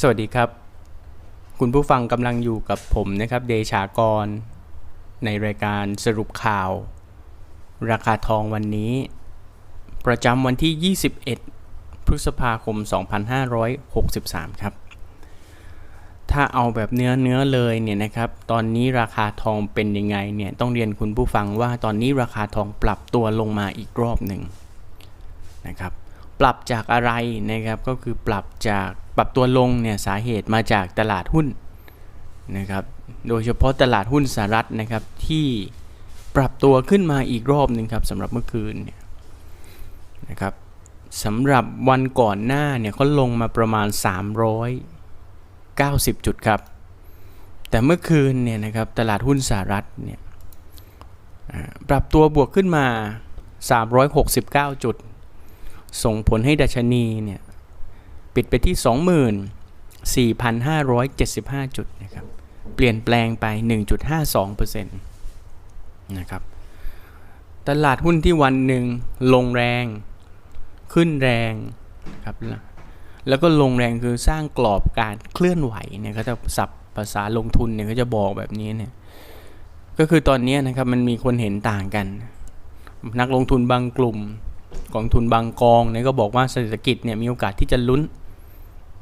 สวัสดีครับ คุณผู้ฟังกำลังอยู่กับผมนะครับ เดชากร ในรายการสรุปข่าว ราคาทองวันนี้ ประจำวันที่ 21 พฤษภาคม 2563 ครับ ถ้าเอาแบบเนื้อเนื้อเลยเนี่ยนะครับ ตอนนี้ราคาทองเป็นยังไงเนี่ยต้องเรียนคุณผู้ฟังว่าตอนนี้ราคาทองปรับตัวลงมาอีกรอบหนึ่งนะครับ ปรับจากอะไรนะครับ ก็คือปรับจากปรับตัวลงเนี่ยสาเหตุมาจากตลาดหุ้นนะครับ โดยเฉพาะตลาดหุ้นสหรัฐนะครับที่ปรับตัวขึ้นมาอีกรอบหนึ่งครับสำหรับเมื่อคืนเนี่ยนะครับสำหรับวันก่อนหน้าเนี่ยเขาลงมาประมาณ 390 จุดครับ แต่เมื่อคืนเนี่ยนะครับตลาดหุ้นสหรัฐเนี่ยปรับตัวบวกขึ้นมา 369 จุด ส่งผลให้ดัชนีเนี่ยปิดไปที่ 24,575 จุดนะครับเปลี่ยนแปลงไป 1.52%นะครับตลาดหุ้นที่วันหนึ่งลงแรงขึ้นแรงครับแล้วก็ลงแรงคือสร้างกรอบการเคลื่อนไหวเนี่ยก็จะสับภาษาลงทุนเนี่ยก็จะบอกแบบนี้เนี่ยก็คือตอนนี้นะครับมันมีคนเห็นต่างกัน นักลงทุนบางกลุ่ม กองทุนบางกองเนี่ยก็บอกว่าเศรษฐกิจเนี่ยมีโอกาสที่จะลุ้น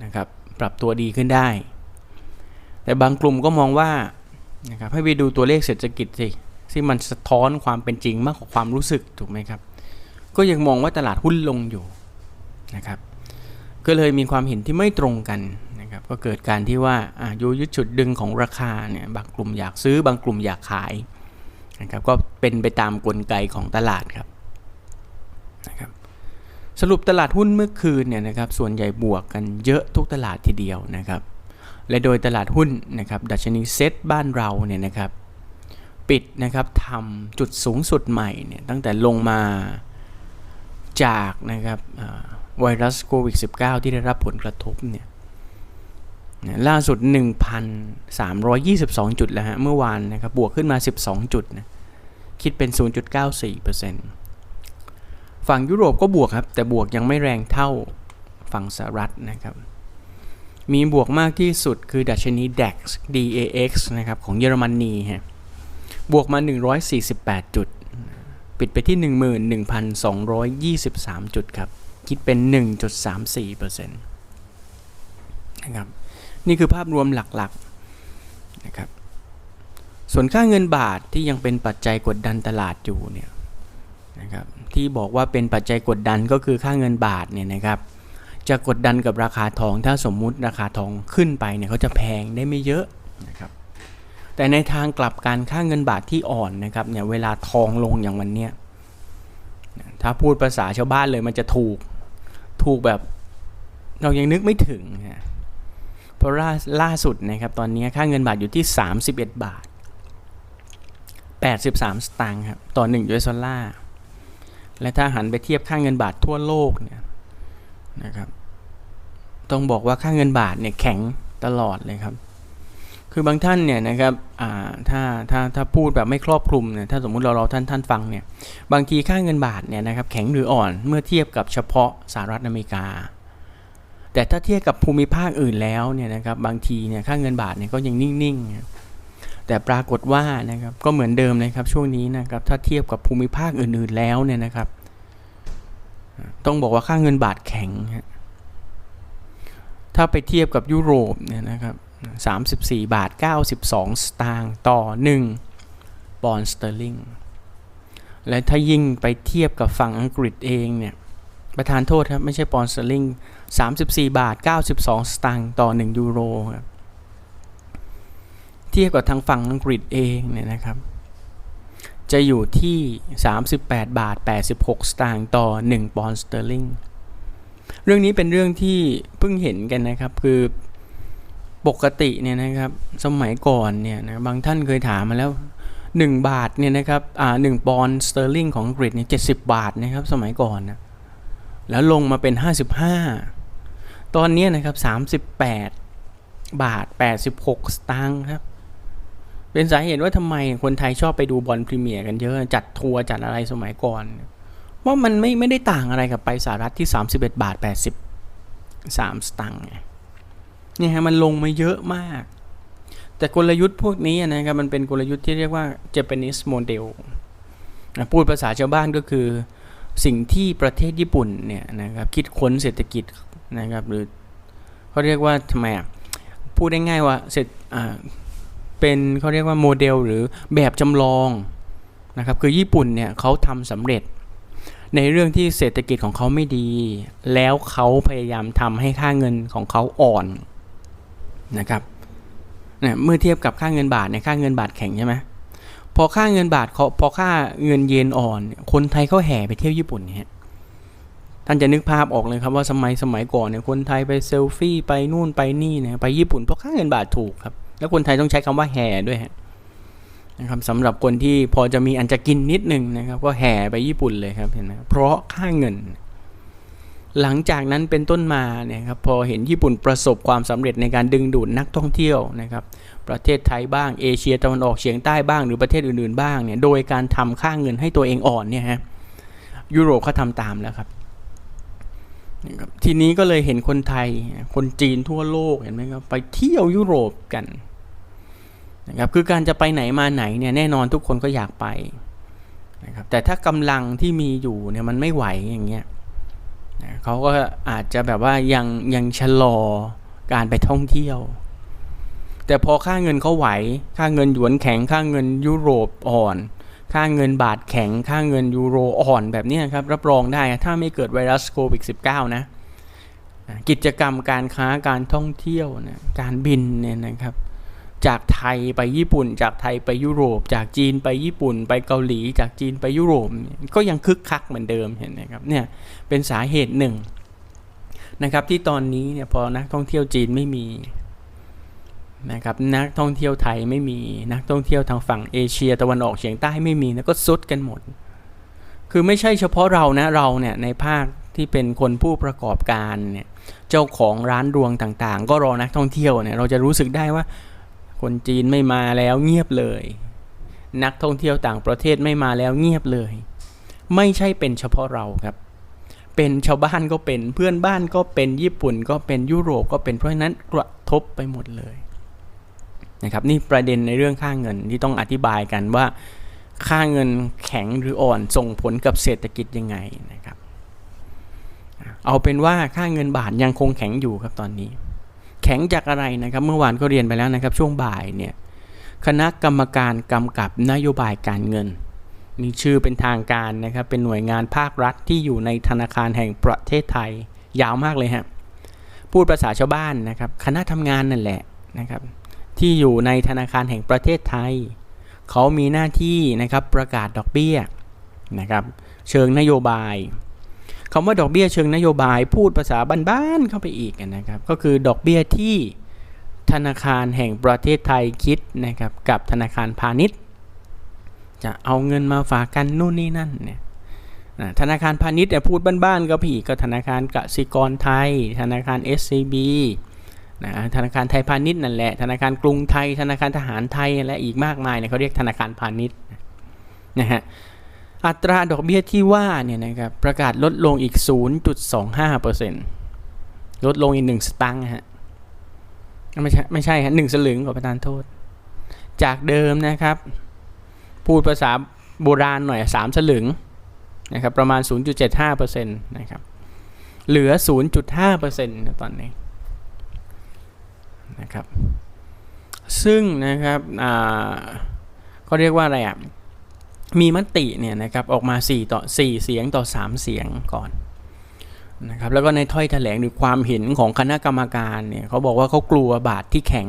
นะครับปรับตัวดีขึ้นได้ แต่บางกลุ่มก็มองว่านะครับให้ไปดูตัวเลขเศรษฐกิจสิที่มันสะท้อนความเป็นจริงมากกว่าความรู้สึกถูกไหมครับ ก็ยังมองว่าตลาดหุ้นลงอยู่นะครับก็เลยมีความเห็นที่ไม่ตรงกันนะครับก็เกิดการที่ว่าอายุยึดจุดดึงของราคาเนี่ยบางกลุ่มอยากซื้อบางกลุ่มอยากขายนะครับก็เป็นไปตามกลไกของตลาดครับ สรุปตลาดหุ้นเมื่อคืนเนี่ยนะครับส่วนใหญ่บวกกันเยอะทุกตลาดทีเดียวนะครับ และโดยตลาดหุ้นนะครับดัชนีเซ็ตบ้านเราเนี่ยนะครับปิดนะครับทำจุดสูงสุดใหม่เนี่ยตั้งแต่ลงมาจากนะครับไวรัสโควิด -19 ที่ได้รับผลกระทบเนี่ยล่าสุด 1,322 จุดแล้วฮะเมื่อวานนะครับบวกขึ้นมา 12 จุดนะคิดเป็น 0.94% ฝั่งยุโรปก็บวกครับ แต่บวกยังไม่แรงเท่าฝั่งสหรัฐนะครับ มีบวกมากที่สุดคือดัชนี DAX DAX นะครับของเยอรมนีฮะบวกมา 148 จุด ปิดไปที่ 11,223 จุดครับ คิดเป็น 1.34%นะครับ นี่คือภาพรวมหลักๆนะครับ ส่วนค่าเงินบาทที่ยังเป็นปัจจัยกดดันตลาดอยู่เนี่ย นะครับที่บอกว่าเป็นปัจจัยกดดันก็คือค่าเงินบาทเนี่ยนะครับจะกดดันกับราคาทอง ถ้าสมมุติราคาทองขึ้นไปเนี่ยเขาจะแพงได้ไม่เยอะนะครับแต่ในทางกลับการค่าเงินบาทที่อ่อนนะครับเนี่ยเวลาทองลงอย่างวันเนี้ยถ้าพูดภาษาชาวบ้านเลยมันจะถูกถูกแบบเรายังนึกไม่ถึงนะเพราะล่าล่าสุดนะครับตอนนี้ค่าเงินบาทอยู่ที่ 31 บาท 83 สตางค์ครับต่อ1ยูเอสดอลลาร์ และถ้าหันไปเทียบค่าเงินบาททั่วโลกเนี่ยนะครับ ต้องบอกว่าค่าเงินบาทเนี่ยแข็งตลอดเลยครับ คือบางท่านเนี่ยนะครับอ่าถ้าถ้าถ้าพูดแบบไม่ครอบคลุมเนี่ยถ้าสมมุติเราเราท่านท่านฟังเนี่ยบางทีค่าเงินบาทเนี่ยนะครับแข็งหรืออ่อนเมื่อเทียบกับเฉพาะสหรัฐอเมริกา แต่ถ้าเทียบกับภูมิภาคอื่นแล้วเนี่ยนะครับบางทีเนี่ยค่าเงินบาทเนี่ยก็ยังนิ่งๆ แต่ปรากฏว่านะครับก็เหมือนเดิมเลยครับช่วงนี้นะครับถ้าเทียบกับภูมิภาคอื่นๆแล้วเนี่ยนะครับ ต้องบอกว่าค่าเงินบาทแข็งถ้าไปเทียบกับยุโรปเนี่ยนะครับ34 บาท 92 สตางค์ต่อ 1 ปอนด์สเตอร์ลิง และถ้ายิ่งไปเทียบกับฝั่งอังกฤษเองเนี่ย ประธานโทษครับ ไม่ใช่ปอนด์สเตอร์ลิง 34 บาท 92 สตางค์ต่อ 1 ยูโรครับ เทียบกับทางฝั่งอังกฤษเองเนี่ยนะครับ จะอยู่ที่ 38 บาท 86 สตางค์ต่อ 1 ปอนด์สเตอร์ลิงเรื่องนี้เป็นเรื่องที่เพิ่งเห็นกันนะครับ คือปกติเนี่ยนะครับสมัยก่อนเนี่ยนะบางท่านเคยถามมาแล้ว 1 บาทเนี่ยนะครับอ่าหปอนด์สเตอร์ลิงของอังกฤษเนี่ย70บาทนะครับสมัยก่อนนะแล้วลงมาเป็น 55 ตอนนี้นะครับ 38 บาท 86 สตางค์ครับ เป็นสาเหตุว่าทำไมคนไทยชอบไปดูบอลพรีเมียร์กันเยอะ จัดทัวร์จัดอะไรสมัยก่อน ว่ามันไม่ไม่ได้ต่างอะไรกับไปสหรัฐที่ 31 บาท83สตางค์เนี่ยฮะมันลงมาเยอะมาก แต่กลยุทธ์พวกนี้นะครับมันเป็นกลยุทธ์ที่เรียกว่า Japanese model พูดภาษาชาวบ้านก็คือสิ่งที่ประเทศญี่ปุ่นเนี่ยนะครับคิดค้นเศรษฐกิจนะครับหรือเขาเรียกว่าทำไมอะพูดได้ง่ายว่าเสร็จอ่า เป็นเขาเรียกว่าโมเดลหรือแบบจำลองนะครับคือญี่ปุ่นเนี่ยเขาทำสำเร็จ ในเรื่องที่เศรษฐกิจของเขาไม่ดี แล้วเขาพยายามทำให้ค่าเงินของเขาอ่อนนะครับเนี่ยเมื่อเทียบกับค่าเงินบาทเนี่ยค่าเงินบาทแข็งใช่ไหมพอค่าเงินบาทเขาพอค่าเงินเยนอ่อน คนไทยเขาแห่ไปเที่ยวญี่ปุ่นเนี่ยท่านจะนึกภาพออกเลยครับว่าสมัยสมัยก่อนเนี่ยคนไทยไปเซลฟี่ไปนู่นไปนี่เนี่ยไปญี่ปุ่นเพราะค่าเงินบาทถูกครับ แล้วคนไทยต้องใช้คำว่าแห่ด้วยนะครับสำหรับคนที่พอจะมีอันจะกินนิดนึงนะครับ ก็แห่ไปญี่ปุ่นเลยครับเห็นไหมเพราะค่าเงิน หลังจากนั้นเป็นต้นมาเนี่ยครับพอเห็นญี่ปุ่นประสบความสำเร็จในการดึงดูดนักท่องเที่ยวนะครับ ประเทศไทยบ้างเอเชียตะวันออกเฉียงใต้บ้างหรือประเทศอื่นๆบ้างเนี่ยโดยการทำค่าเงินให้ตัวเองอ่อนเนี่ยฮะยุโรปเขาทำตามแล้วครับทีนี้ก็เลยเห็นคนไทยคนจีนทั่วโลกเห็นไหมครับไปเที่ยวยุโรปกัน นะครับคือการจะไปไหนมาไหนเนี่ยแน่นอนทุกคนก็อยากไปนะครับแต่ถ้ากำลังที่มีอยู่เนี่ยมันไม่ไหวอย่างเงี้ยนะเขาก็อาจจะแบบว่ายังยังชะลอการไปท่องเที่ยว แต่พอค่าเงินเขาไหว ค่าเงินหยวนแข็ง ค่าเงินยุโรปอ่อน ค่าเงินบาทแข็ง ค่าเงินยูโรอ่อนแบบนี้ครับรับรองได้ถ้าไม่เกิดไวรัสโควิด -19 นะกิจกรรมการค้าการท่องเที่ยวนะการบินเนี่ยนะครับ จากไทยไปญี่ปุ่น จากไทยไปยุโรป จากจีนไปญี่ปุ่น ไปเกาหลี จากจีนไปยุโรปก็ยังคึกคักเหมือนเดิมเห็นไหมครับเนี่ยเป็นสาเหตุหนึ่งนะครับที่ตอนนี้เนี่ยพอนักท่องเที่ยวจีนไม่มีนะครับนักท่องเที่ยวไทยไม่มีนักท่องเที่ยวทางฝั่งเอเชียตะวันออกเฉียงใต้ไม่มีนะก็ซุดกันหมด คือไม่ใช่เฉพาะเรานะเราเนี่ยในภาคที่เป็นคนผู้ประกอบการเนี่ยเจ้าของร้านรวงต่างๆ ก็รอนักท่องเที่ยวเนี่ยเราจะรู้สึกได้ว่า คนจีนไม่มาแล้วเงียบเลย นักท่องเที่ยวต่างประเทศไม่มาแล้วเงียบเลย ไม่ใช่เป็นเฉพาะเราครับ เป็นชาวบ้านก็เป็นเพื่อนบ้านก็เป็นญี่ปุ่นก็เป็นยุโรปก็เป็นเพราะฉะนั้นกระทบไปหมดเลยนะครับนี่ประเด็นในเรื่องค่าเงินที่ต้องอธิบายกันว่า ค่าเงินแข็งหรืออ่อนส่งผลกับเศรษฐกิจยังไงนะครับ เอาเป็นว่าค่าเงินบาทยังคงแข็งอยู่ครับตอนนี้ แข็งจากอะไรนะครับเมื่อวานก็เรียนไปแล้วนะครับช่วงบ่ายเนี่ยคณะกรรมการกำกับนโยบายการเงิน มีชื่อเป็นทางการนะครับเป็นหน่วยงานภาครัฐที่อยู่ในธนาคารแห่งประเทศไทยยาวมากเลยฮะพูดภาษาชาวบ้านนะครับคณะทำงานนั่นแหละนะครับที่อยู่ในธนาคารแห่งประเทศไทย เขามีหน้าที่นะครับประกาศดอกเบี้ยนะครับเชิงนโยบาย คำว่าดอกเบี้ยเชิงนโยบายพูดภาษาบ้านๆเข้าไปอีกนะครับ ก็คือดอกเบี้ยที่ธนาคารแห่งประเทศไทยคิดนะครับกับธนาคารพาณิชย์ จะเอาเงินมาฝากกันนู่นนี่นั่นเนี่ยธนาคารพาณิชย์เนี่ยพูดบ้านๆก็พี่ก็ธนาคารกสิกรไทย ธนาคาร SCB นะธนาคารไทยพาณิชย์นั่นแหละธนาคารกรุงไทย ธนาคารทหารไทยและอีกมากมายเนี่ยเขาเรียกธนาคารพาณิชย์นะฮะ อัตราดอกเบี้ยที่ว่าเนี่ยนะครับประกาศลดลงอีก 0.25%ลดลงอีก 1 สตางค์ฮะไม่ใช่ไม่ใช่ฮะหนึ่งสลึงขอประทานโทษ จากเดิมนะครับ พูดภาษาโบราณหน่อย 3 สลึงนะครับประมาณ 0.75%นะครับเหลือ 0.5%ตอนนี้นะครับซึ่งนะครับเขาเรียกว่าอะไรอะ มีมติเนี่ยนะครับออกมา 4 ต่อ 4 เสียงต่อ 3 เสียงก่อนนะครับแล้วก็ในถ้อยแถลงหรือความเห็นของคณะกรรมการเนี่ยเขาบอกว่าเขากลัวบาทที่แข็ง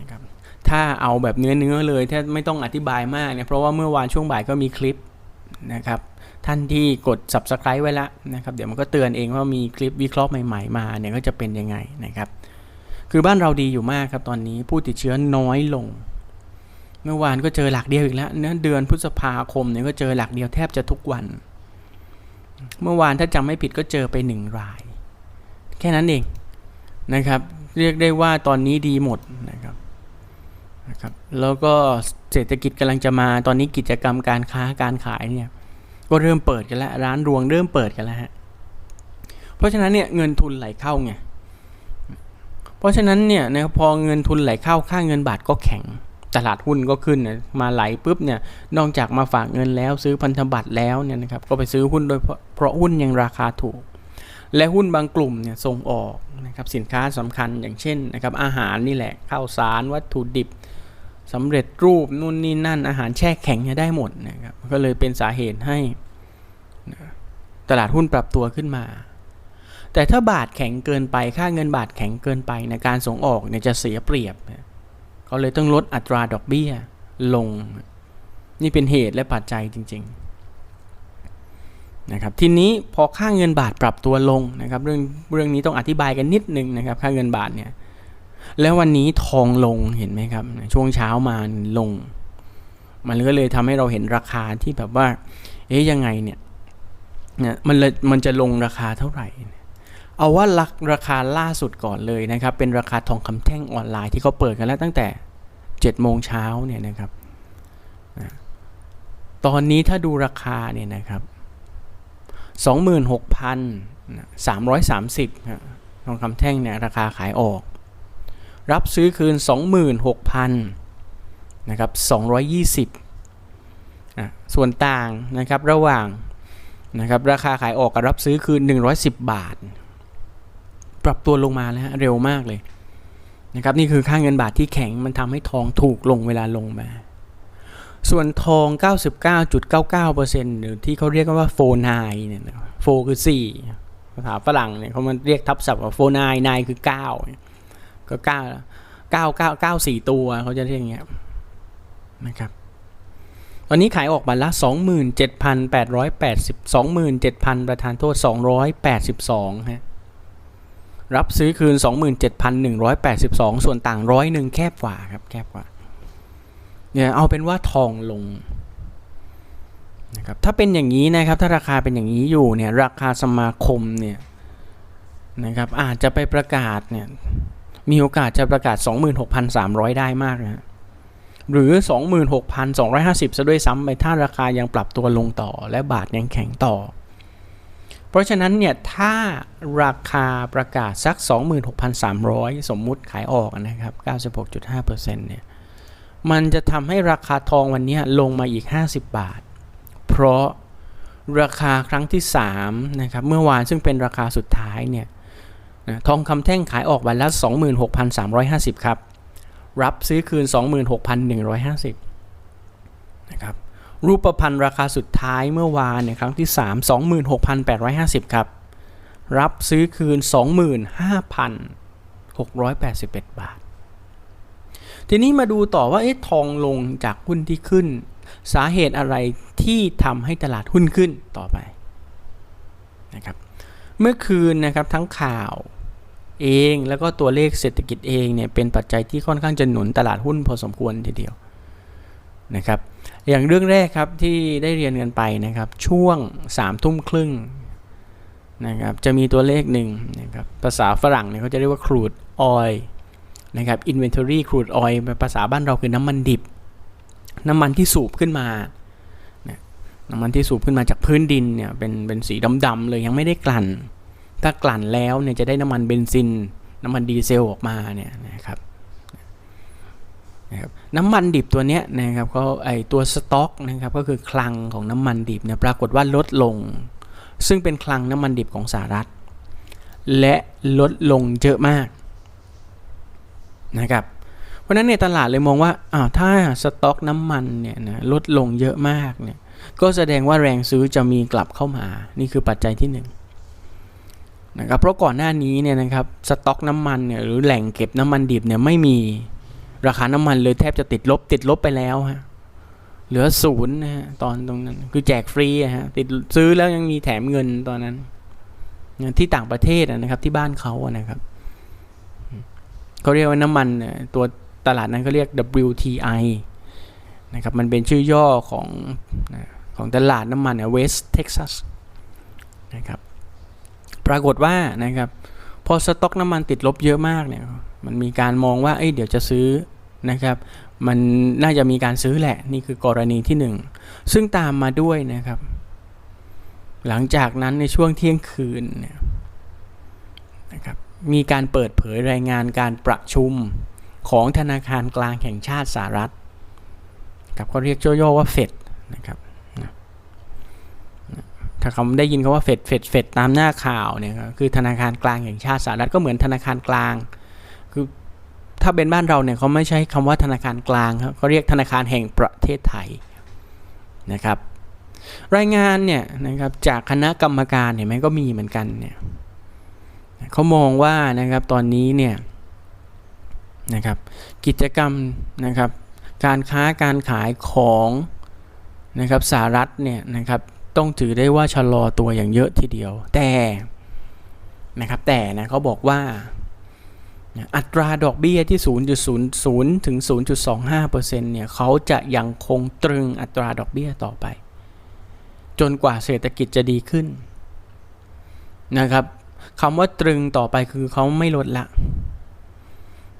นะครับถ้าเอาแบบเนื้อเนื้อเลยถ้าไม่ต้องอธิบายมากเนี่ยเพราะว่าเมื่อวานช่วงบ่ายก็มีคลิปนะครับท่านที่กด subscribe ไว้แล้วนะครับเดี๋ยวมันก็เตือนเองว่ามีคลิปวิเคราะห์ใหม่ๆมาเนี่ยก็จะเป็นยังไงนะครับคือบ้านเราดีอยู่มากครับตอนนี้ผู้ติดเชื้อน้อยลง มื่อวานก็เจอหลักเดียวอีกแล้วเนื้อเดือนพฤษภาคมเนี่ยก็เจอหลักเดียวแทบจะทุกวัน เมื่อวานถ้าจำไม่ผิดก็เจอไปหนึ่งราย แค่นั้นเองนะครับ เรียกได้ว่าตอนนี้ดีหมดนะครับนะครับ แล้วก็เศรษฐกิจกำลังจะมาตอนนี้กิจกรรมการค้าการขายเนี่ยก็เริ่มเปิดกันแล้ว ร้านรวงเริ่มเปิดกันแล้วฮะเพราะฉะนั้นเนี่ยเงินทุนไหลเข้าไงเพราะฉะนั้นเนี่ยนะพอเงินทุนไหลเข้าค่าเงินบาทก็แข็ง ตลาดหุ้นก็ขึ้นนะมาไหลปุ๊บเนี่ยนอกจากมาฝากเงินแล้วซื้อพันธบัตรแล้วเนี่ยนะครับก็ไปซื้อหุ้นโดยเพราะเพราะหุ้นยังราคาถูก และหุ้นบางกลุ่มเนี่ยส่งออกนะครับสินค้าสำคัญอย่างเช่นนะครับอาหารนี่แหละข้าวสารวัตถุดิบสำเร็จรูปนู่นนี่นั่นอาหารแช่แข็งเนี่ยได้หมดนะครับก็เลยเป็นสาเหตุให้ตลาดหุ้นปรับตัวขึ้นมา แต่ถ้าบาทแข็งเกินไปค่าเงินบาทแข็งเกินไปในการส่งออกเนี่ยจะเสียเปรียบนะ เขาเลยต้องลดอัตราดอกเบี้ยลง นี่เป็นเหตุและปัจจัยจริง ๆ นะครับ ทีนี้พอค่าเงินบาทปรับตัวลงนะครับ เรื่องเรื่องนี้ต้องอธิบายกันนิดนึงนะครับ ค่าเงินบาทเนี่ย แล้ววันนี้ทองลงเห็นไหมครับ ช่วงเช้ามาลง มันก็เลยทำให้เราเห็นราคาที่แบบว่า เอ๊ยยังไงเนี่ยเนี่ยมันมันจะลงราคาเท่าไหร่ เอาว่าราราคาล่าสุดก่อนเลยนะครับ เป็นราคาทองคำแท่งออนไลน์ที่เขาเปิดกันแล้วตั้งแต่7โมงเช้าเนี่ยนะครับตอนนี้ถ้าดูราคาเนี่ยนะครับ 26,330นะทองคำแท่งเนี่ยราคาขายออก รับซื้อคืน 26,000นะครับ220นะส่วนต่างนะครับระหว่างนะครับราคาขายออกกับรับซื้อคืน110 บาท ปรับตัวลงมาแล้วฮะเร็วมากเลยนะครับนี่คือค่าเงินบาทที่แข็งมันทำให้ทองถูกลงเวลาลงมา ส่วนทอง 99.99%หรือที่เขาเรียกกันว่าโฟนายเนี่ยโฟคือ 4 ภาษาฝรั่งเนี่ยเขามันเรียกทับศัพท์ว่าโฟนายนายคือ 9 ก็ 9 9 9 9 4 ตัวเขาจะเรียกอย่างเงี้ยนะครับตอนนี้ขายออกบัตรละ 27,880 27,000 ประธานโทษ 282ฮะ รับซื้อคืน 27,182 ส่วนต่างร้อยหนึ่งแคบกว่าครับแคบกว่าเนี่ยเอาเป็นว่าทองลงนะครับถ้าเป็นอย่างนี้นะครับถ้าราคาเป็นอย่างนี้อยู่เนี่ยราคาสมาคมเนี่ยนะครับอาจจะไปประกาศเนี่ยมีโอกาสจะประกาศ 26,300 ได้มากนะหรือ 26,250ซะด้วยซ้ำไปถ้าราคายังปรับตัวลงต่อและบาทยังแข็งต่อ เพราะฉะนั้นเนี่ยถ้าราคาประกาศสัก 26,300 สมมุติขายออกนะครับ 96.5%เนี่ยมันจะทำให้ราคาทองวันนี้ลงมาอีก 50 บาท เพราะราคาครั้งที่3นะครับเมื่อวานซึ่งเป็นราคาสุดท้ายเนี่ยทองคำแท่งขายออกวันละ 26,350 ครับ รับซื้อคืน 26,150 นะครับ รูปพันธ์ราคาสุดท้ายเมื่อวานเนี่ยครั้งที่ 3 26,850 ครับ รับซื้อคืน 25,681 บาท ทีนี้มาดูต่อว่าเอ๊ะทองลงจากหุ้นที่ขึ้น สาเหตุอะไรที่ทำให้ตลาดหุ้นขึ้นต่อไปนะครับเมื่อคืนนะครับทั้งข่าวเองแล้วก็ตัวเลขเศรษฐกิจเองเนี่ยเป็นปัจจัยที่ค่อนข้างจะหนุนตลาดหุ้นพอสมควรทีเดียวนะครับ อย่างเรื่องแรกครับที่ได้เรียนกันไปนะครับ ช่วง3ามทุ่มครึ่งนะครับจะมีตัวเลขหนึ่งนะครับภาษาฝรั่งเนี่ยเขาจะเรียกว่า crude oil นะครับ inventory crude oil ภาษาบ้านเราคือน้ำมันดิบ น้ำมันที่สูบขึ้นมานะน้ำมันที่สูบขึ้นมาจากพื้นดินเนี่ยเป็นเป็นสีดำๆเลยยังไม่ได้กลั่น ถ้ากลั่นแล้วเนี่ยจะได้น้ำมันเบนซิน น้ำมันดีเซลออกมาเนี่ยนะครับ นะครับน้ำมันดิบตัวเนี้ยนะครับเขาไอตัวสต็อกนะครับก็คือคลังของน้ำมันดิบเนี่ยปรากฏว่าลดลง ซึ่งเป็นคลังน้ำมันดิบของสหรัฐ และลดลงเยอะมากนะครับเพราะนั้นในตลาดเลยมองว่าอ้าวถ้าสต็อกน้ำมันเนี่ยนะลดลงเยอะมากเนี่ยก็แสดงว่าแรงซื้อจะมีกลับเข้ามา นี่คือปัจจัยที่หนึ่งนะครับเพราะก่อนหน้านี้เนี่ยนะครับสต็อกน้ำมันเนี่ยหรือแหล่งเก็บน้ำมันดิบเนี่ยไม่มี ราคาน้ำมันเลยแทบจะติดลบ ติดลบไปแล้วฮะเหลือศูนย์นะฮะตอนตรงนั้น คือแจกฟรีอะฮะติดซื้อแล้วยังมีแถมเงินตอนนั้นที่ต่างประเทศนะครับ ที่บ้านเขาอะนะครับเขาเรียกว่าน้ำมันตัวตลาดนั้นเขาเรียก WTI นะครับมันเป็นชื่อย่อของของตลาดน้ำมันเนี่ย West Texas นะครับปรากฏว่านะครับพอสต็อกน้ำมันติดลบเยอะมากเนี่ย มันมีการมองว่าเอ้ยเดี๋ยวจะซื้อนะครับ มันน่าจะมีการซื้อแหละ นี่คือกรณีที่หนึ่งซึ่งตามมาด้วยนะครับ หลังจากนั้นในช่วงเที่ยงคืนนะครับมีการเปิดเผยรายงานการประชุมของธนาคารกลางแห่งชาติสหรัฐครับเขาเรียกย่อๆว่าเฟดนะครับถ้าเขาได้ยินคำว่าเฟดเฟดเฟดตามหน้าข่าวเนี่ยคือธนาคารกลางแห่งชาติสหรัฐก็เหมือนธนาคารกลาง ถ้าเป็นบ้านเราเนี่ยเขาไม่ใช้คำว่าธนาคารกลางครับเขาเรียกธนาคารแห่งประเทศไทยนะครับ รายงานเนี่ยนะครับจากคณะกรรมการเห็นไหมก็มีเหมือนกันเนี่ยเขามองว่านะครับตอนนี้เนี่ยนะครับกิจกรรมนะครับการค้าการขายของนะครับสหรัฐเนี่ยนะครับต้องถือได้ว่าชะลอตัวอย่างเยอะทีเดียวแต่นะครับแต่นะเขาบอกว่า อัตราดอกเบี้ยที่ 0.00ถึง 0.25%เนี่ยเขาจะยังคงตรึงอัตราดอกเบี้ยต่อไป จนกว่าเศรษฐกิจจะดีขึ้นนะครับคำว่าตรึงต่อไปคือเขาไม่ลดละ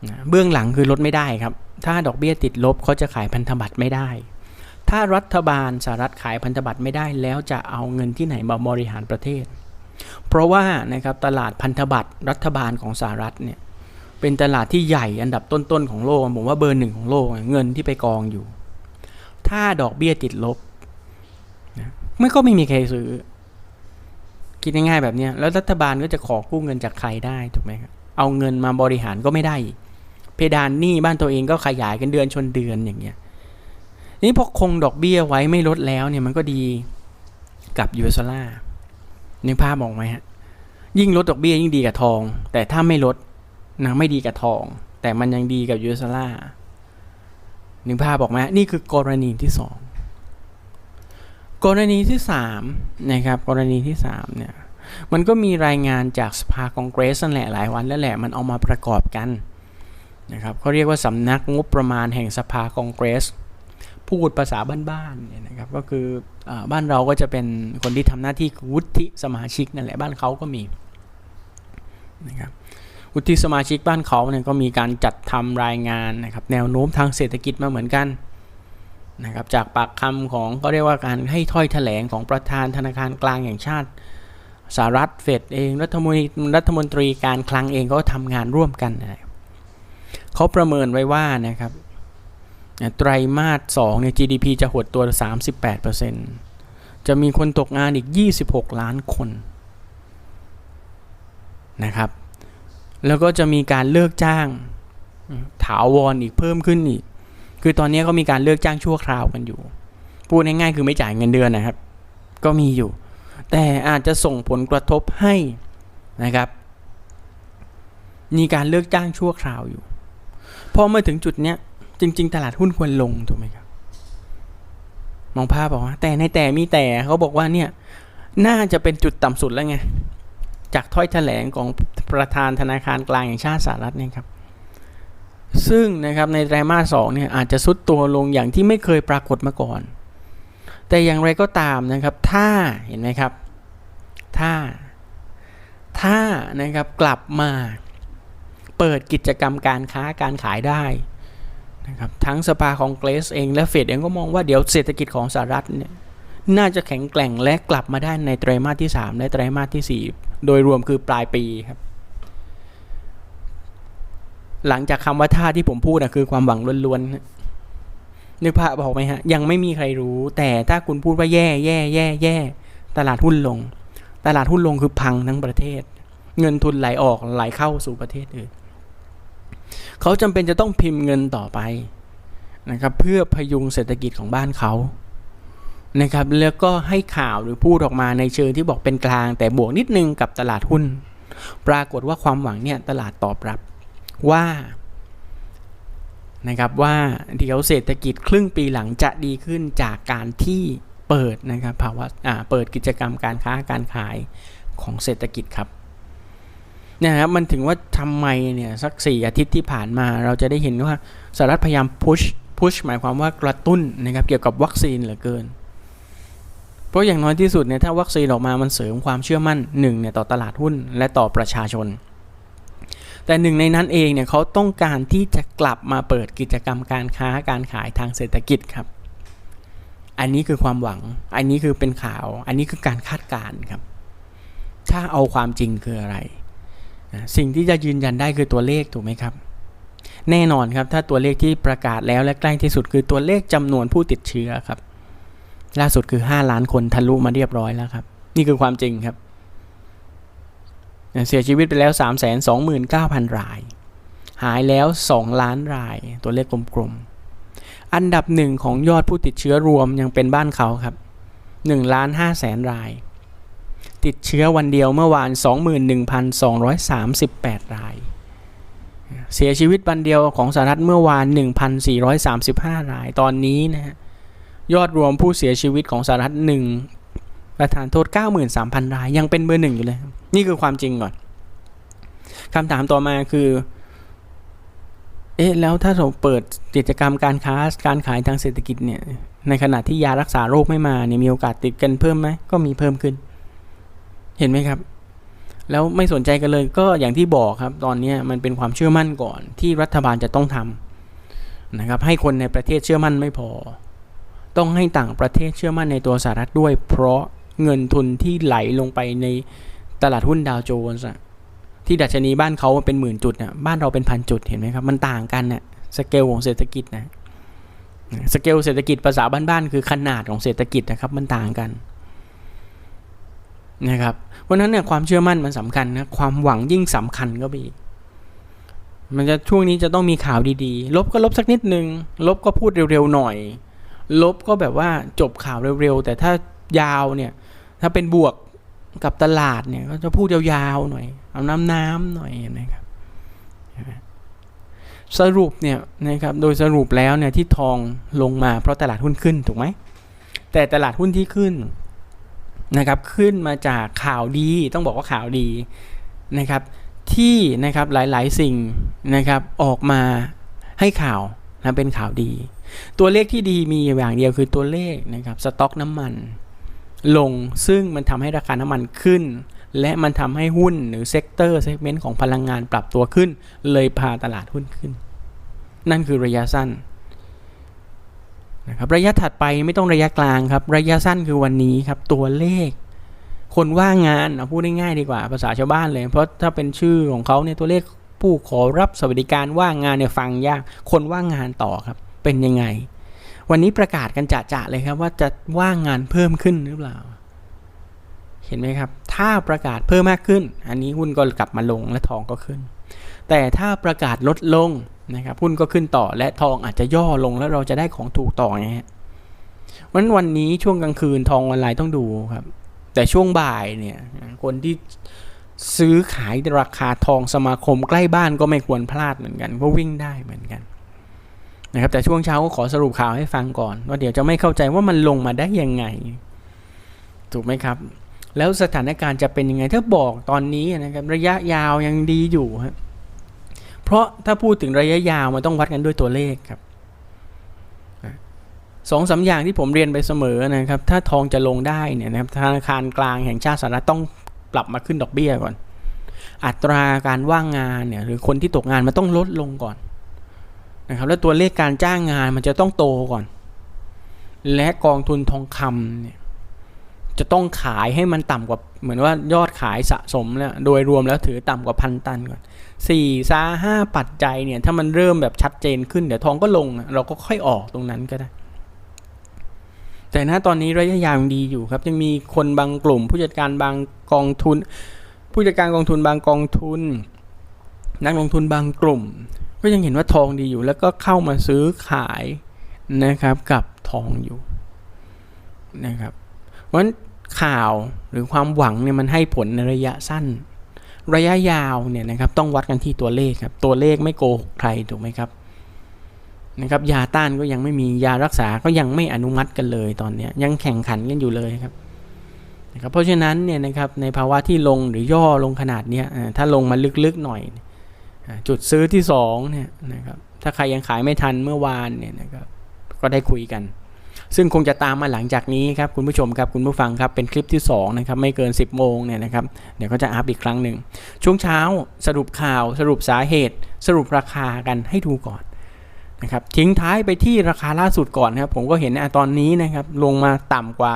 นะเบื้องหลังคือลดไม่ได้ครับ ถ้าดอกเบี้ยติดลบเขาจะขายพันธบัตรไม่ได้ ถ้ารัฐบาลสหรัฐขายพันธบัตรไม่ได้แล้วจะเอาเงินที่ไหนมาบริหารประเทศ เพราะว่านะครับตลาดพันธบัตรรัฐบาลของสหรัฐเนี่ย เป็นตลาดที่ใหญ่อันดับต้นๆของโลกผมว่าเบอร์หนึ่งของโลกเงินที่ไปกองอยู่ ถ้าดอกเบี้ยติดลบนะไม่ก็ไม่มีใครซื้อ คิดง่ายๆแบบนี้แล้วรัฐบาลก็จะขอกู้เงินจากใครได้ถูกไหมครับเอาเงินมาบริหารก็ไม่ได้ เพดานหนี้บ้านตัวเองก็ขยายกันเดือนชนเดือนอย่างเงี้ยนี่พอคงดอกเบี้ยไว้ไม่ลดแล้วเนี่ยมันก็ดีกับยูเอสล่านึกภาพมองไหมฮะยิ่งลดดอกเบี้ยยิ่งดีกับทอง แต่ถ้าไม่ลด นะไม่ดีกับทอง แต่มันยังดีกับยูเอสล่านึกภาพบอกไหมนี่คือกรณีที่สองกรณีที่สามนะครับกรณีที่สามเนี่ยมันก็มีรายงานจากสภาคองเกรสนั่นแหละหลายวันแล้วแหละมันเอามาประกอบกันนะครับเขาเรียกว่าสำนักงบประมาณแห่งสภาคองเกรส พูดภาษาบ้านๆเนี่ยนะครับก็คืออบ้านเราก็จะเป็นคนที่ทำหน้าที่วุฒิสมาชิกนั่นแหละบ้านเขาก็มีนะครับ วุฒิสมาชิกบ้านเขาเนี่ยก็มีการจัดทำรายงานนะครับแนวโน้มทางเศรษฐกิจมาเหมือนกันนะครับจากปากคำของก็เรียกว่าการให้ถ้อยแถลงของประธานธนาคารกลางแห่งชาติสหรัฐเฟดเองรัฐมนตรีรัฐมนตรีการคลังเองก็ทำงานร่วมกันนะเขาประเมินไว้ว่านะครับไตรมาส2เนี่ย GDP จะหดตัว 38%จะมีคนตกงานอีก 26 ล้านคนนะครับ แล้วก็จะมีการเลิกจ้างถาวรออีกเพิ่มขึ้นอีก คือตอนนี้ก็มีการเลิกจ้างชั่วคราวกันอยู่ พูดง่ายๆคือไม่จ่ายเงินเดือนนะครับ ก็มีอยู่ แต่อาจจะส่งผลกระทบให้นะครับ มีการเลิกจ้างชั่วคราวอยู่ พอมาถึงจุดเนี้ยจริง ๆ ตลาดหุ้นควรลงถูกไหมครับ มองภาพบอกว่าแต่ในแต่มีแต่เขาบอกว่าเนี่ย น่าจะเป็นจุดต่ำสุดแล้วไง จากถ้อยแถลงของประธานธนาคารกลางแห่งชาติสหรัฐเนี่ยครับซึ่งนะครับในไตรมาสสองเนี่ยอาจจะซุดตัวลงอย่างที่ไม่เคยปรากฏมาก่อน แต่อย่างไรก็ตามนะครับ ถ้าเห็นไหมครับ ถ้า ถ้านะครับกลับมาเปิดกิจกรรมการค้าการขายได้นะครับทั้งสภาคองเกรสเองและเฟดเองก็มองว่าเดี๋ยวเศรษฐกิจของสหรัฐเนี่ยน่าจะแข็งแกร่งและกลับมาได้ในไตรมาสที่ 3 และไตรมาสที่ 4 โดยรวมคือปลายปีครับ หลังจากคำว่าท่าที่ผมพูดนะคือความหวังล้วนๆนึกภาพบอกไหมฮะ ยังไม่มีใครรู้ แต่ถ้าคุณพูดว่าแย่แย่แย่แย่ตลาดหุ้นลง ตลาดหุ้นลงคือพังทั้งประเทศ เงินทุนไหลออกไหลเข้าสู่ประเทศอื่นเขาจำเป็นจะต้องพิมพ์เงินต่อไปนะครับเพื่อพยุงเศรษฐกิจของบ้านเขา นะครับแล้วก็ให้ข่าวหรือพูดออกมาในเชิงที่บอกเป็นกลาง แต่บวกนิดนึงกับตลาดหุ้น ปรากฏว่าความหวังเนี่ยตลาดตอบรับว่านะครับว่าเดี๋ยวเศรษฐกิจครึ่งปีหลังจะดีขึ้นจากการที่เปิดนะครับภาวะเปิดกิจกรรมการค้าการขายของเศรษฐกิจครับนะครับมันถึงว่าทำไมเนี่ยสักสี่อาทิตย์ที่ผ่านมาเราจะได้เห็นว่าสหรัฐพยายามพุชพุชหมายความว่ากระตุ้นนะครับเกี่ยวกับวัคซีนเหลือเกิน เพราะอย่างน้อยที่สุดเนี่ยถ้าวัคซีนออกมามันเสริมความเชื่อมั่นหนึ่งเนี่ยต่อตลาดหุ้นและต่อประชาชน แต่หนึ่งในนั้นเองเนี่ยเขาต้องการที่จะกลับมาเปิดกิจกรรมการค้าการขายทางเศรษฐกิจครับ อันนี้คือความหวัง อันนี้คือเป็นข่าว อันนี้คือการคาดการณ์ครับ ถ้าเอาความจริงคืออะไร สิ่งที่จะยืนยันได้คือตัวเลขถูกไหมครับ แน่นอนครับถ้าตัวเลขที่ประกาศแล้วและใกล้ที่สุดคือตัวเลขจำนวนผู้ติดเชื้อครับ ล่าสุดคือ 5 ล้านคนทะลุมาเรียบร้อยแล้วครับ นี่คือความจริงครับ เสียชีวิตไปแล้ว 3 2 9 0 0 0 ราย หายแล้ว 2 ล้านราย ตัวเลขกลมๆ อันดับหนึ่งของยอดผู้ติดเชื้อรวมยังเป็นบ้านเขาครับ1ล้าน5แสนราย ติดเชื้อวันเดียวเมื่อวาน 21,238 ราย เสียชีวิตวันเดียวของสหรัฐเมื่อวาน 1,435 ราย ตอนนี้นะฮะ ยอดรวมผู้เสียชีวิตของสหรัฐหนึ่งประธานโทษ 93,000 ราย ยังเป็นเบอร์หนึ่งอยู่เลย นี่คือความจริงก่อนคำถามต่อมาคือ เอ๊ะ แล้วถ้าเราเปิดกิจกรรมการค้าการขายทางเศรษฐกิจเนี่ย ในขณะที่ยารักษาโรคไม่มาเนี่ยมีโอกาสติดกันเพิ่มไหม ก็มีเพิ่มขึ้น เห็นไหมครับ แล้วไม่สนใจกันเลยก็อย่างที่บอกครับ ตอนนี้มันเป็นความเชื่อมั่นก่อนที่รัฐบาลจะต้องทำนะครับ ให้คนในประเทศเชื่อมั่นไม่พอ ต้องให้ต่างประเทศเชื่อมั่นในตัวสหรัฐด้วย เพราะเงินทุนที่ไหลลงไปในตลาดหุ้นดาวโจนส์ที่ดัชนีบ้านเขาเป็นหมื่นจุดนะบ้านเราเป็นพันจุดเห็นไหมครับ มันต่างกันน่ะสเกลของเศรษฐกิจนะสเกลเศรษฐกิจภาษาบ้านๆคือขนาดของเศรษฐกิจนะครับมันต่างกันนะครับเพราะนั้นเนี่ยความเชื่อมั่นมันสำคัญนะความหวังยิ่งสำคัญก็ไปอีกมันจะช่วงนี้จะต้องมีข่าวดีๆ ลบก็ลบสักนิดนึง ลบก็พูดเร็วๆหน่อย ลบก็แบบว่าจบข่าวเร็วๆ แต่ถ้ายาวเนี่ย ถ้าเป็นบวกกับตลาดเนี่ย ก็จะพูดยาวๆหน่อย เอาน้ำน้ำหน่อยนะครับสรุปเนี่ยนะครับโดยสรุปแล้วเนี่ยที่ทองลงมาเพราะตลาดหุ้นขึ้นถูกไหมแต่ตลาดหุ้นที่ขึ้นนะครับขึ้นมาจากข่าวดีต้องบอกว่าข่าวดีนะครับที่นะครับหลายๆสิ่งนะครับออกมาให้ข่าวนะเป็นข่าวดี ตัวเลขที่ดีมีอย่างเดียวคือตัวเลขนะครับสต็อกน้ำมัน ลงซึ่งมันทำให้ราคาน้ำมันขึ้น และมันทำให้หุ้นหรือเซกเตอร์เซกเมนต์ของพลังงานปรับตัวขึ้น เลยพาตลาดหุ้นขึ้น นั่นคือระยะสั้นนะครับระยะถัดไปไม่ต้องระยะกลางครับ ระยะสั้นคือวันนี้ครับตัวเลข คนว่างงานเอาพูดง่ายๆดีกว่าภาษาชาวบ้านเลย เพราะถ้าเป็นชื่อของเขาเนี่ยตัวเลขผู้ขอรับสวัสดิการว่างงานเนี่ยฟังยากคนว่างงานต่อครับ เป็นยังไง วันนี้ประกาศกันจะๆเลยครับว่าจะว่างงานเพิ่มขึ้นหรือเปล่า เห็นไหมครับ ถ้าประกาศเพิ่มมากขึ้น อันนี้หุ้นก็กลับมาลงและทองก็ขึ้น แต่ถ้าประกาศลดลงนะครับหุ้นก็ขึ้นต่อและทองอาจจะย่อลงแล้วเราจะได้ของถูกต่อไงฮะวันวันนี้ช่วงกลางคืนทองออนไลน์ต้องดูครับ แต่ช่วงบ่ายเนี่ยคนที่ซื้อขายราคาทองสมาคมใกล้บ้านก็ไม่ควรพลาดเหมือนกันก็วิ่งได้เหมือนกัน นะครับแต่ช่วงเช้าก็ขอสรุปข่าวให้ฟังก่อนว่าเดี๋ยวจะไม่เข้าใจว่ามันลงมาได้ยังไง ถูกไหมครับ แล้วสถานการณ์จะเป็นยังไง ถ้าบอกตอนนี้นะครับระยะยาวยังดีอยู่ครับเพราะถ้าพูดถึงระยะยาวมันต้องวัดกันด้วยตัวเลขครับสองสาอย่างที่ผมเรียนไปเสมอนะครับ ถ้าทองจะลงได้เนี่ยนะครับธนาคารกลางแห่งชาติสหรัฐต้องปรับมาขึ้นดอกเบี้ยก่อน อัตราการว่างงานเนี่ยหรือคนที่ตกงานมันต้องลดลงก่อน นะครับแล้วตัวเลขการจ้างงานมันจะต้องโตก่อน และกองทุนทองคำเนี่ยจะต้องขายให้มันต่ำกว่าเหมือนว่ายอดขายสะสมแล้วโดยรวมแล้วถือต่ำกว่าพันตันก่อนสี่ซาห้าปัจจัยเนี่ยถ้ามันเริ่มแบบชัดเจนขึ้นเดี๋ยวทองก็ลงเราก็ค่อยออกตรงนั้นก็ได้ แต่นะตอนนี้ระยะยาวดีอยู่ครับยังมีคนบางกลุ่ม ผู้จัดการบางกองทุน ผู้จัดการกองทุนบางกองทุน นักลงทุนบางกลุ่ม ก็ยังเห็นว่าทองดีอยู่ แล้วก็เข้ามาซื้อขายนะครับกับทองอยู่นะครับเพราะฉะนั้นข่าวหรือความหวังเนี่ยมันให้ผลในระยะสั้น ระยะยาวเนี่ยนะครับต้องวัดกันที่ตัวเลขครับตัวเลขไม่โกหกใครถูกไหมครับนะครับยาต้านก็ยังไม่มียารักษาก็ยังไม่อนุมัติกันเลยตอนนี้ยังแข่งขันกันอยู่เลยครับนะครับเพราะฉะนั้นเนี่ยนะครับในภาวะที่ลงหรือย่อลงขนาดนี้ถ้าลงมาลึกๆหน่อย จุดซื้อที่2เนี่ยนะครับถ้าใครยังขายไม่ทันเมื่อวานเนี่ยนะครับก็ได้คุยกัน ซึ่งคงจะตามมาหลังจากนี้ครับคุณผู้ชมครับคุณผู้ฟังครับเป็นคลิปที่2นะครับไม่เกิน 10 โมงเนี่ยนะครับเดี๋ยวก็จะอัพอีกครั้งหนึ่งช่วงเช้าสรุปข่าวสรุปสาเหตุ สรุปราคากันให้ดูก่อนนะครับทิ้งท้ายไปที่ราคาล่าสุดก่อนครับผมก็เห็นตอนนี้นะครับลงมาต่ำกว่า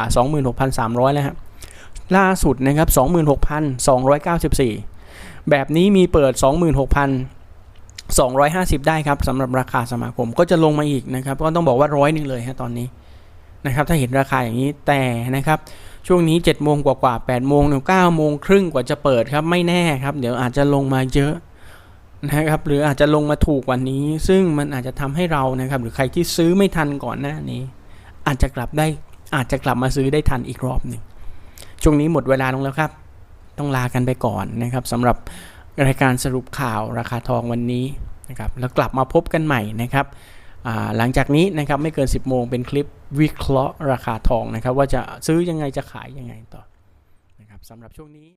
26,300 แล้วครับล่าสุดนะครับ 26,294 แบบนี้มีเปิด 26,250 ได้ครับสำหรับราคาสมาคมก็จะลงมาอีกนะครับ ก็ต้องบอกว่าร้อยหนึ่งเลยฮะตอนนี้นะครับ ถ้าเห็นราคาอย่างนี้แต่นะครับ ช่วงนี้7จ็ดโมงกว่าๆแปดโมงถึงเก้าโมงครึ่งกว่าจะเปิดครับไม่แน่ครับ เดี๋ยวอาจจะลงมาเยอะนะครับ หรืออาจจะลงมาถูกกว่านี้ ซึ่งมันอาจจะทำให้เรานะครับ หรือใครที่ซื้อไม่ทันก่อนหน้านี้ อาจจะกลับได้อาจจะกลับมาซื้อได้ทันอีกรอบหนึ่งช่วงนี้หมดเวลาลงแล้วครับ ต้องลากันไปก่อนนะครับสำหรับรายการสรุปข่าวราคาทองวันนี้นะครับแล้วกลับมาพบกันใหม่นะครับหลังจากนี้นะครับไม่เกิน 10 โมงเป็นคลิปวิเคราะห์ราคาทองนะครับว่าจะซื้อยังไงจะขายยังไงต่อนะครับสำหรับช่วงนี้